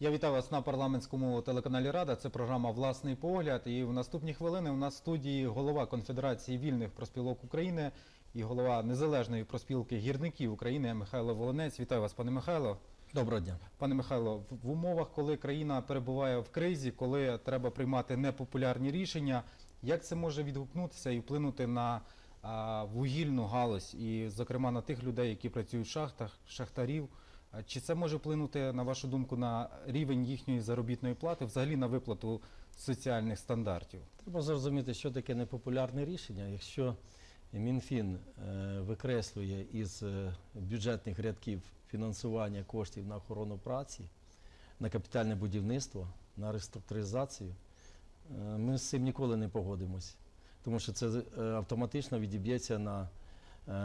Я вітаю вас на парламентському телеканалі Рада. Це програма Власний погляд. І в наступні хвилини у нас в студії голова Конфедерації вільних проспілок України і голова незалежної проспілки гірників України Михайло Волонець. Вітаю вас, пане Михайло. Доброго дня. Пане Михайло, в- умовах, коли країна перебуває в кризі, коли треба приймати непопулярні рішення, як це може відгукнутися і вплинути на вугільну галузь, і, зокрема, на тих людей, які працюють в шахтах, шахтарів? Чи це може вплинути, на вашу думку, на рівень їхньої заробітної плати, взагалі на виплату соціальних стандартів? Треба зрозуміти, що таке непопулярне рішення. Якщо Мінфін е, викреслює із е, бюджетних рядків фінансування коштів на охорону праці, на капітальне будівництво, на реструктуризацію, е, ми з цим ніколи не погодимось. Тому що це автоматично відіб'ється на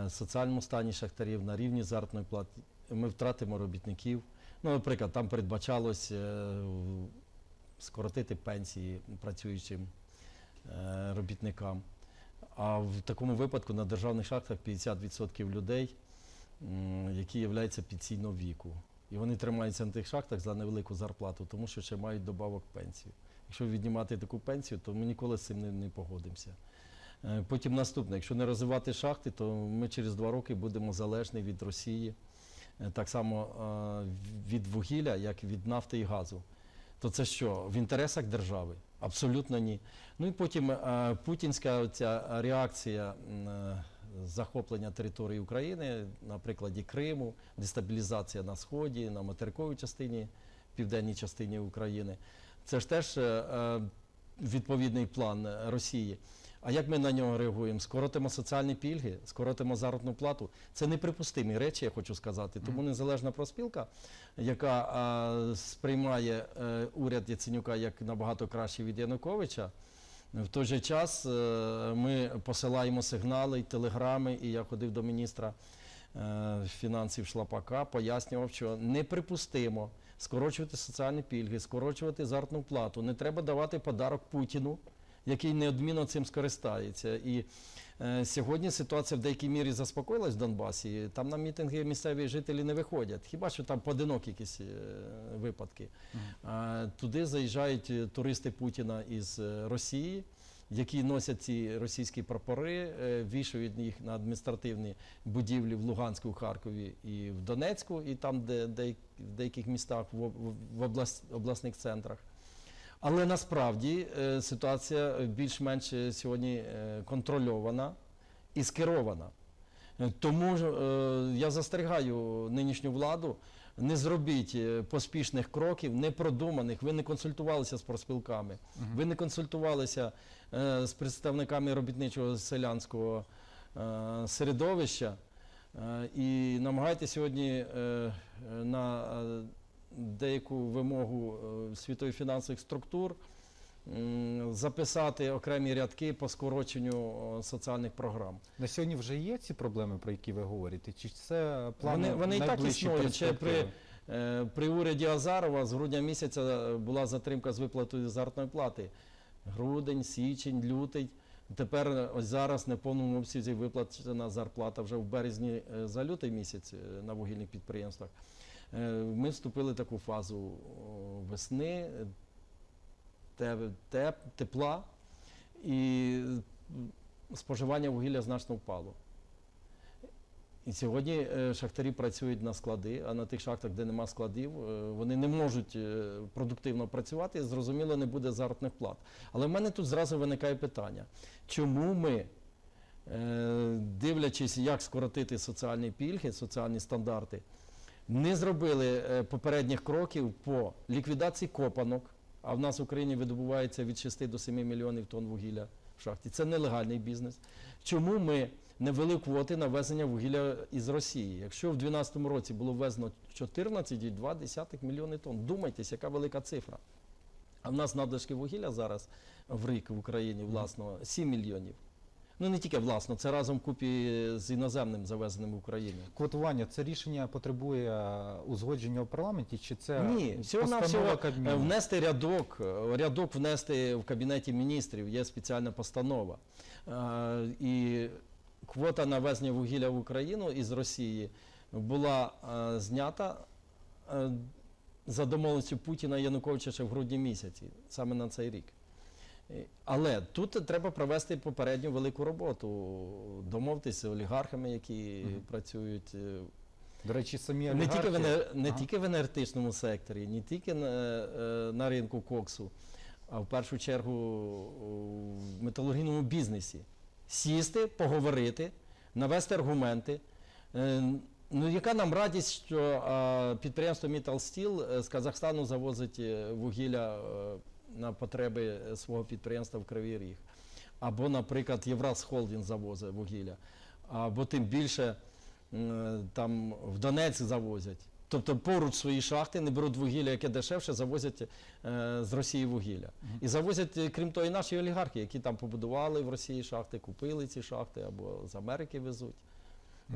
соціальному стані шахтарів, на рівні заробітної плати. Ми втратимо робітників. Ну, наприклад, там передбачалось е, скоротити пенсії працюючим е, робітникам. А в такому випадку на державних шахтах 50% людей, які являються пенсійного віку. І вони тримаються на тих шахтах за невелику зарплату, тому що ще мають добавок пенсію. Якщо віднімати таку пенсію, то ми ніколи з цим не, не погодимося. Е, Потім наступне, якщо не розвивати шахти, то ми через два роки будемо залежні від Росії, так само е, від вугілля, як від нафти і газу. То це що? В інтересах держави? Абсолютно ні. Ну і потім е, путінська ця реакція е, захоплення території України на прикладі Криму, дестабілізація на сході, на материковій частині, південній частині України. Це ж теж е, е, відповідний план е, Росії. А як ми на нього реагуємо? Скоротимо соціальні пільги, скоротимо заробітну плату. Це неприпустимі речі, я хочу сказати. Тому незалежна проспілка, яка а, сприймає е, уряд Яценюка як набагато краще від Януковича. В той же час е, ми посилаємо сигнали і телеграми, і я ходив до міністра е, фінансів Шлапака, пояснював, що неприпустимо скорочувати соціальні пільги, скорочувати заробітну плату. Не треба давати подарок Путіну, який неодмінно цим скористається. І е, сьогодні ситуація в деякій мірі заспокоїлась в Донбасі. Там на мітинги місцеві жителі не виходять. Хіба що там поодинокі якісь е, випадки. А, туди заїжджають е, туристи Путіна із е, Росії. Які носять ці російські прапори, е, вішають їх на адміністративні будівлі в Луганську, в Харкові і в Донецьку, і там, де, де в деяких містах в облас, обласних центрах. Але насправді е, ситуація більш-менш е, сьогодні е, контрольована і скерована. Е, Тому е, я застерігаю нинішню владу, не зробіть е, поспішних кроків, непродуманих. Ви не консультувалися з проспілками, ви не консультувалися е, з представниками робітничого селянського е, середовища. Е, І намагайтеся сьогодні е, е, на е, деяку вимогу е, світових фінансових структур записати окремі рядки по скороченню е, соціальних програм. На сьогодні вже є ці проблеми, про які ви говорите? Чи це плани Вони, вони і так існують. Ще при, е, при уряді Азарова з грудня місяця була затримка з виплатою заробітної плати. Грудень, січень, лютий. Тепер ось зараз в повному обсязі виплачена зарплата вже в березні за лютий місяць на вугільних підприємствах. Е, Ми вступили в таку фазу весни, е, теп- тепла, і споживання вугілля значно впало. І сьогодні е, шахтарі працюють на склади, а на тих шахтах, де нема складів, вони не можуть продуктивно працювати, і, зрозуміло, не буде заробітних плат. Але в мене тут зразу виникає питання, чому ми, дивлячись, як скоротити соціальні пільги, соціальні стандарти, не зробили е, попередніх кроків по ліквідації копанок, а в нас в Україні видобувається від 6 до 7 мільйонів тонн вугілля в шахті. Це нелегальний бізнес. Чому ми не ввели квоти на ввезення вугілля із Росії? Якщо в 2012 році було ввезено 14,2 мільйони тонн, думайтесь, яка велика цифра. А в нас надлишки вугілля зараз в рік в Україні власного 7 мільйонів. Ну не тільки власно, це разом купі з іноземним завезеним в Україну. Квотування це рішення потребує е, узгодження в парламенті, чи це Ні, всього Кабміну? внести рядок, е, рядок внести в кабінеті міністрів, є спеціальна постанова. Е, І квота на ввезення вугілля в Україну із Росії була е, знята е, за домовленістю Путіна і Януковича ще в грудні місяці, саме на цей рік. Е, Але тут треба провести попередню велику роботу, домовитися з олігархами, які Мгм. працюють е, До речі, самі не тільки, в, енер- не Ага. тільки в енергетичному секторі, не тільки на, е, на ринку коксу, а в першу чергу в металургійному бізнесі. Сісти, поговорити, навести аргументи. Ну, яка нам радість, що підприємство Міталстіл з Казахстану завозить вугілля на потреби свого підприємства в Кривий Ріг. Або, наприклад, Євраз Холдінг завозить вугілля. Або тим більше там в Донецьк завозять. Тобто поруч свої шахти не беруть вугілля, яке дешевше, завозять е, з Росії вугілля. І завозять, е, крім того, і наші олігархи, які там побудували в Росії шахти, купили ці шахти або з Америки везуть.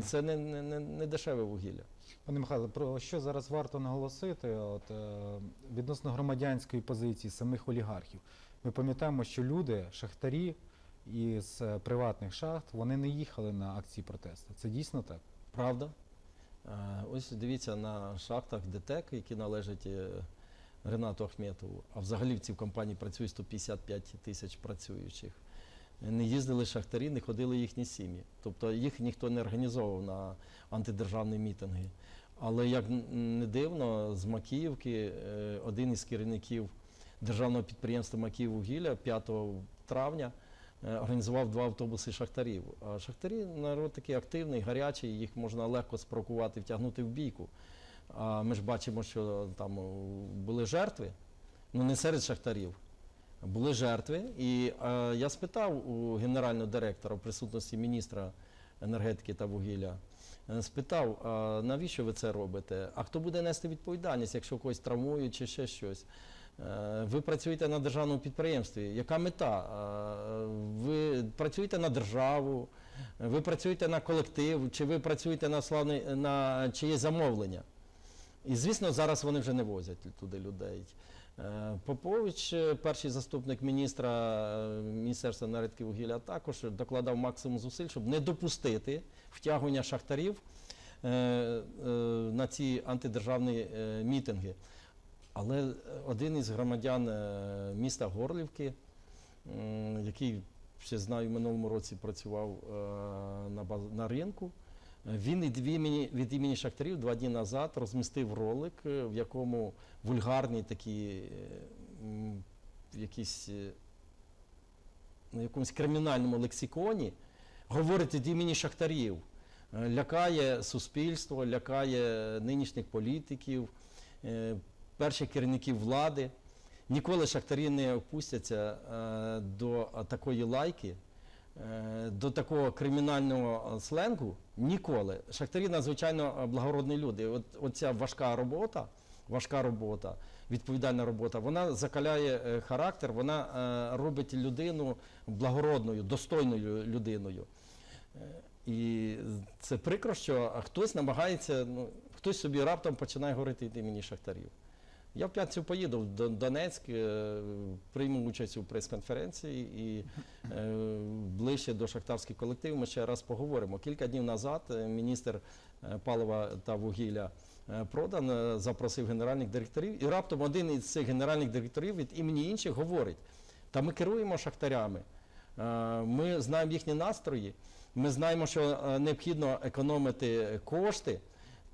Це не, не, не, не дешеве вугілля. Пане Михайло, про що зараз варто наголосити от, е, відносно громадянської позиції самих олігархів? Ми пам'ятаємо, що люди, шахтарі із е, приватних шахт, вони не їхали на акції протесту. Це дійсно так? Правда? Е, Ось дивіться на шахтах ДТЕК, які належать е, Ренату Ахметову. А взагалі в цій компанії працює 155 тисяч працюючих. Не їздили шахтарі, не ходили їхні сім'ї. Тобто їх ніхто не організовував на антидержавні мітинги. Але як не дивно, з Макіївки е, один із керівників державного підприємства Макіїввугілля 5 травня е, організував два автобуси шахтарів. А шахтарі народ такий активний, гарячий, їх можна легко спровокувати, втягнути в бійку. А ми ж бачимо, що там були жертви, ну не серед шахтарів. Були жертви, і е, я спитав у генерального директора в присутності міністра енергетики та вугілля. е, Спитав, а навіщо ви це робите? А хто буде нести відповідальність, якщо когось травмують чи ще щось? Е, Ви працюєте на державному підприємстві. Яка мета? Е, Ви працюєте на державу, ви працюєте на колектив, чи ви працюєте на славне на чиє замовлення? І звісно, зараз вони вже не возять туди людей. Е, Попович, е, перший заступник міністра е, Міністерства енергетики вугілля, також докладав максимум зусиль, щоб не допустити втягування шахтарів на ці антидержавні мітинги. Але один із громадян міста Горлівки, який ще знаю, в минулому році працював на, ринку, він від імені, від імені шахтарів два дні назад розмістив ролик, е, в якому вульгарні такі е, якісь е, на якомусь кримінальному лексиконі говорить від імені шахтарів. Лякає суспільство, лякає нинішніх політиків, перших керівників влади. Ніколи шахтарі не опустяться до такої лайки, до такого кримінального е, сленгу. Ніколи. Шахтарі надзвичайно е, благородні люди. От, оця важка робота, важка робота, відповідальна робота, вона закаляє е, характер, вона е, робить людину благородною, достойною людиною. Е, І це прикро, що хтось намагається, ну, хтось собі раптом починає говорити від імені шахтарів. Я в п'ятницю поїду в Донецьк, е, прийму участь у прес-конференції і е, ближче до шахтарських колективів ми ще раз поговоримо. Кілька днів назад е, міністр палива та вугілля Продан запросив генеральних директорів, і раптом один із цих генеральних директорів від імені інших говорить: та ми керуємо шахтарями, ми знаємо їхні настрої, ми знаємо, що необхідно економити кошти.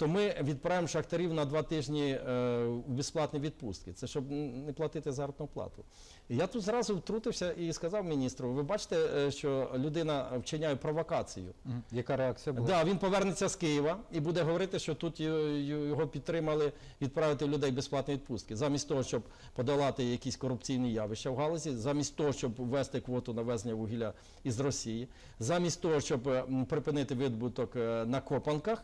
То ми відправимо шахтарів на два тижні е, у безплатні відпустки. Це щоб не платити заробітну плату. Я тут зразу втрутився і сказав міністру: ви бачите, е, що людина вчиняє провокацію. Яка реакція була? Да, він повернеться з Києва і буде говорити, що тут його підтримали відправити людей в безплатні відпустки. Замість того, щоб подолати якісь корупційні явища в галузі, замість того, щоб ввести квоту на везення вугілля із Росії, замість того, щоб е, припинити видобуток е, на копанках,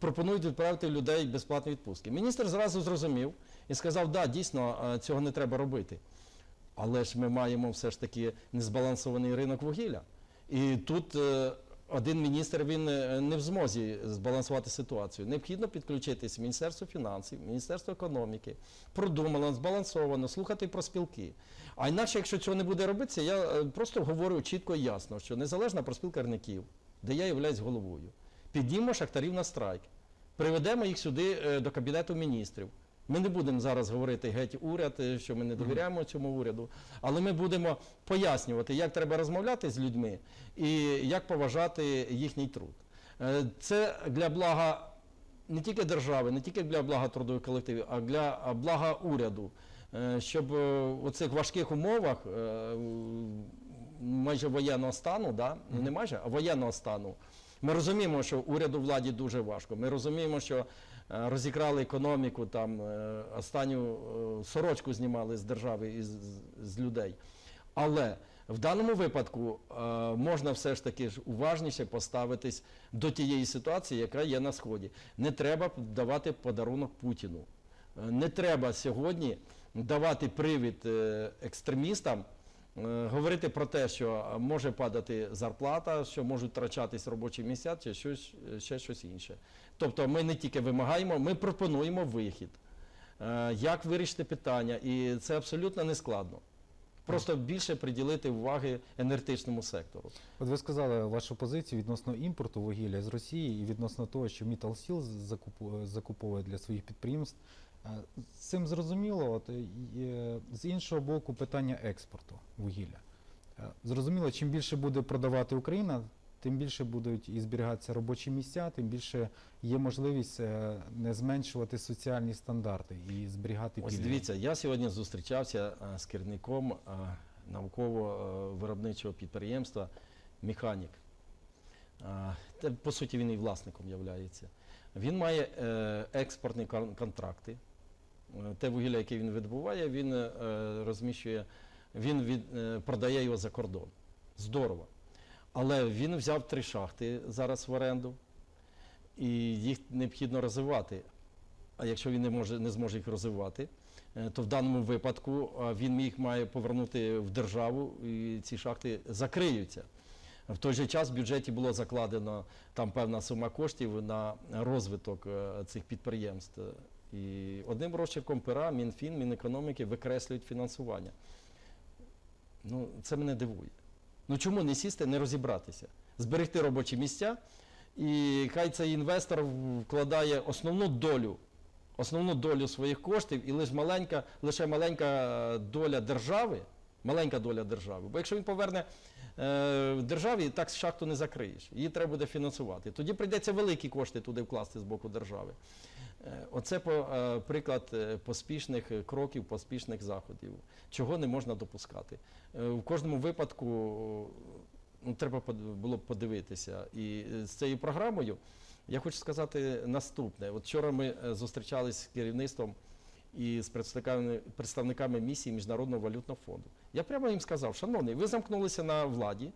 пропонують відправити людей безплатні відпустки. Міністр зразу зрозумів і сказав, да, дійсно, е, цього не треба робити. Але ж ми маємо все ж таки незбалансований ринок вугілля. І тут е, один міністр він е, не в змозі збалансувати ситуацію. Необхідно підключитись Міністерство фінансів, Міністерство економіки, продумано, збалансовано, слухати про спілки. А інакше, якщо цього не буде робитися, я просто говорю чітко і ясно, що незалежна проспілка керівників, де я являюсь головою, піднімемо шахтарів на страйк, приведемо їх сюди е, до Кабінету міністрів. Ми не будемо зараз говорити геть уряд, е, що ми не довіряємо цьому уряду, але ми будемо пояснювати, як треба розмовляти з людьми і як поважати їхній труд. Е, Це для блага не тільки держави, не тільки для блага трудових колективів, а для блага уряду. Щоб у цих важких умовах майже воєнного стану, да? не майже, а воєнного стану. Ми розуміємо, що уряду владі дуже важко. Ми розуміємо, що е, розікрали економіку, там е, останню е, сорочку знімали з держави і з, людей. Але в даному випадку можна все ж таки уважніше поставитись до тієї ситуації, яка є на сході. Не треба давати подарунок Путіну. Не треба сьогодні давати привід екстремістам. Е, Говорити про те, що е, може падати зарплата, що можуть втрачатись робочі місця, чи щось, е, ще щось інше. Тобто ми не тільки вимагаємо, ми пропонуємо вихід. Як вирішити питання, і це абсолютно не складно. Просто більше приділити уваги енергетичному сектору. От ви сказали вашу позицію відносно імпорту вугілля з Росії і відносно того, що Metal Steel закуповує для своїх підприємств. Е, З цим зрозуміло. От, з іншого боку, питання експорту вугілля. Е, Зрозуміло, чим більше буде продавати Україна, тим більше будуть і зберігатися робочі місця, тим більше є можливість е, не зменшувати соціальні стандарти і зберігати Ось пільги. дивіться, я сьогодні зустрічався з керівником науково-виробничого підприємства Механік. По суті, він і власником являється. Він має експортні кон- контракти. Е, Те вугілля, яке він видобуває, він е, розміщує, він від, е, продає його за кордон. Здорово. Але він взяв три шахти зараз в оренду, і їх необхідно розвивати. А якщо він не може не зможе їх розвивати, то в даному випадку він їх має повернути в державу, і ці шахти закриються. В той же час в бюджеті було закладено там певна сума коштів на розвиток цих підприємств. І одним розчерком пера Мінфін, Мінекономіки викреслюють фінансування. Ну, це мене дивує. Ну чому не сісти, не розібратися? Зберегти робочі місця, і хай цей інвестор вкладає основну долю, основну долю своїх коштів, і лише маленька, лише маленька доля держави, маленька доля держави. Бо якщо він поверне е, державі, так шахту не закриєш. Її треба буде фінансувати. Тоді прийдеться великі кошти туди вкласти з боку держави. Е, Оце е, приклад е, поспішних кроків, поспішних заходів, чого не можна допускати. В кожному випадку ну, треба було б подивитися. І з цією програмою я хочу сказати наступне. От вчора ми зустрічалися з керівництвом і з представниками, представниками місії Міжнародного валютного фонду. Я прямо їм сказав, шановні, ви замкнулися на владі,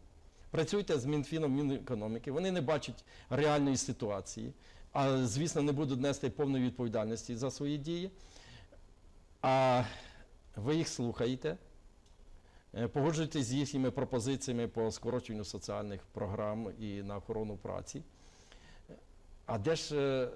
працюйте з Мінфіном Мінекономіки, вони не бачать реальної ситуації, а звісно, не будуть нести повної відповідальності за свої дії. А ви їх слухаєте, е, погоджуєтесь з їхніми пропозиціями по скороченню соціальних програм і на охорону праці. А де ж е,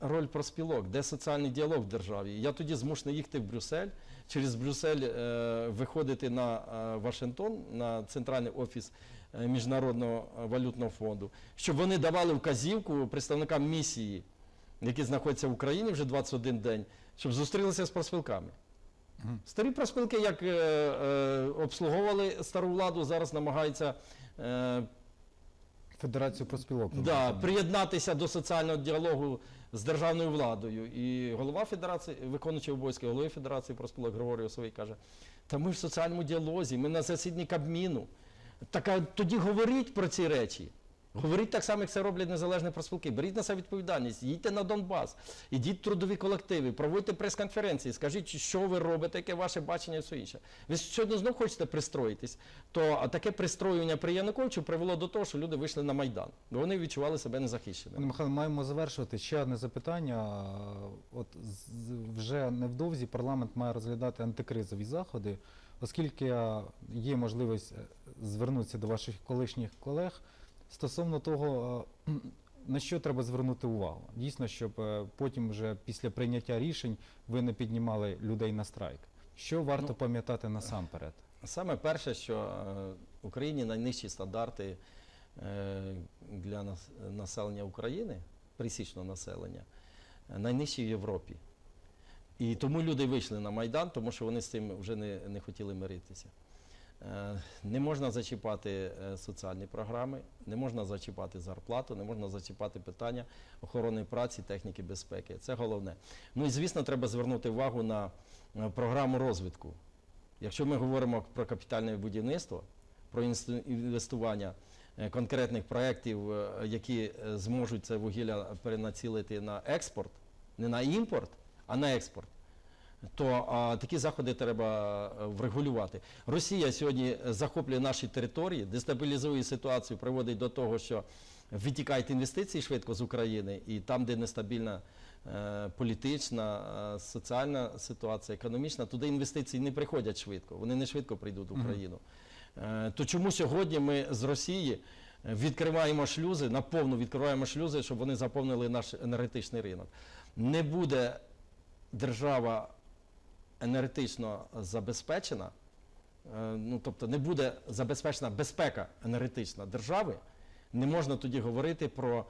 роль проспілок, де соціальний діалог в державі? Я тоді змушений їхати в Брюссель, через Брюссель е, виходити на Вашингтон, на центральний офіс Міжнародного е, валютного фонду, щоб вони давали вказівку представникам місії, які знаходяться в Україні вже 21 день, щоб зустрілися з проспілками. Старі проспілки, як е, е, обслуговували стару владу, зараз намагаються е, Федерацію проспілок. да, приєднатися до соціального діалогу з державною владою. І голова Федерації, виконуючий обов'язки голови Федерації проспілок Григорій Осовий каже, та ми в соціальному діалозі, ми на засіданні Кабміну. Так а тоді говоріть про ці речі. Говоріть так само, як це роблять незалежні проспілки. Беріть на себе відповідальність, їдьте на Донбас, ідіть в трудові колективи, проводьте прес-конференції, скажіть, що ви робите, яке ваше бачення і все інше. Ви сьогодні знов хочете пристроїтись, то таке пристроювання при Януковичу привело до того, що люди вийшли на Майдан, бо вони відчували себе незахищеними. Михайло, маємо завершувати. Ще одне запитання. От вже невдовзі парламент має розглядати антикризові заходи, оскільки є можливість е, звернутися до ваших колишніх колег стосовно того, е, на що треба звернути увагу. Дійсно, щоб е, потім вже після прийняття рішень ви не піднімали людей на страйк. Що варто Ну, пам'ятати насамперед? Саме перше, що е, в Україні найнижчі стандарти е, для нас- населення України, пересічного населення, е, найнижчі в Європі. І тому люди вийшли на Майдан, тому що вони з цим вже не, не хотіли миритися. Е, Не можна зачіпати е, соціальні програми, не можна зачіпати зарплату, не можна зачіпати питання охорони праці, техніки безпеки. Це головне. Ну і звісно, треба звернути увагу на програму розвитку. Якщо ми говоримо про капітальне будівництво, про інвестування е, конкретних проєктів, які зможуть це вугілля перенацілити на експорт, не на імпорт, а на експорт, то а, такі заходи треба е, врегулювати. Росія сьогодні захоплює наші території, дестабілізує ситуацію, приводить до того, що відтікають інвестиції швидко з України, і там, де нестабільна е, політична, е, соціальна ситуація, економічна, туди інвестиції не приходять швидко, вони не швидко прийдуть в. Україну. Е, То чому сьогодні ми з Росії відкриваємо шлюзи, наповну відкриваємо шлюзи, щоб вони заповнили наш енергетичний ринок? Не буде держава енергетично забезпечена, е, ну тобто не буде забезпечена безпека енергетична держави, не можна тоді говорити про е,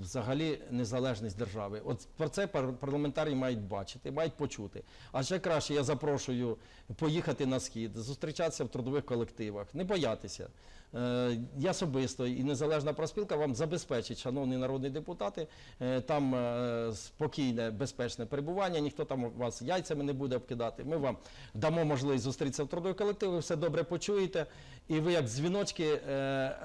взагалі незалежність держави. От про це пар- парламентарі мають бачити, мають почути. А ще краще я запрошую поїхати на схід, зустрічатися в трудових колективах, не боятися. Е, Я особисто і незалежна проспілка вам забезпечить, шановні народні депутати, е, там е, спокійне, безпечне перебування, ніхто там вас яйцями не буде обкидати. Ми вам дамо можливість зустрітися в трудових колективах, ви все добре почуєте, і ви як дзвіночки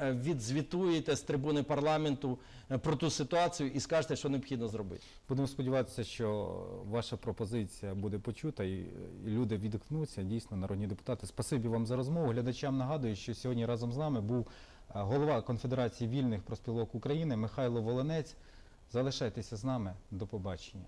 відзвітуєте з трибуни парламенту про ту ситуацію і скажете, що необхідно зробити. Будемо сподіватися, що ваша пропозиція буде почута і люди відгукнуться. Дійсно, народні депутати. Спасибі вам за розмову. Глядачам нагадую, що сьогодні разом з нами словами був е, голова Конфедерації вільних проспілок України Михайло Волонець. Залишайтеся з нами. До побачення.